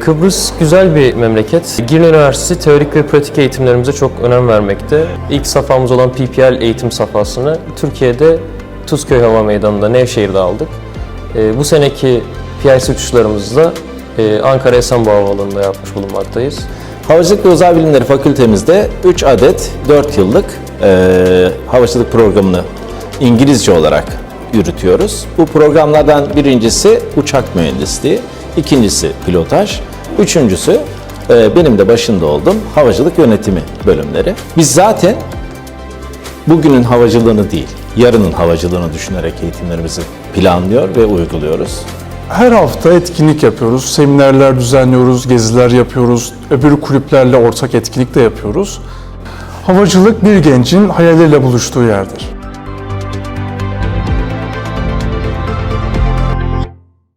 Kıbrıs güzel bir memleket. Girne Üniversitesi teorik ve pratik eğitimlerimize çok önem vermekte. İlk safhamız olan PPL eğitim safhasını Türkiye'de Tuzköy Hava Meydanı'nda Nevşehir'de aldık. Ee, bu seneki PIC uçuşlarımızı da e, Ankara Esenboğa Havaalanı'nda yapmış bulunmaktayız. Havacılık ve Uzay Bilimleri Fakültemizde 3 adet 4 yıllık eee, havacılık programını İngilizce olarak yürütüyoruz. Bu programlardan birincisi uçak mühendisliği, ikincisi pilotaj, üçüncüsü eee, benim de başında olduğum havacılık yönetimi bölümleri. Biz zaten bugünün havacılığını değil, yarının havacılığını düşünerek eğitimlerimizi planlıyor ve uyguluyoruz. Her hafta etkinlik yapıyoruz, seminerler düzenliyoruz, geziler yapıyoruz, öbür kulüplerle ortak etkinlik de yapıyoruz. Havacılık bir gencin hayalleriyle buluştuğu yerdir.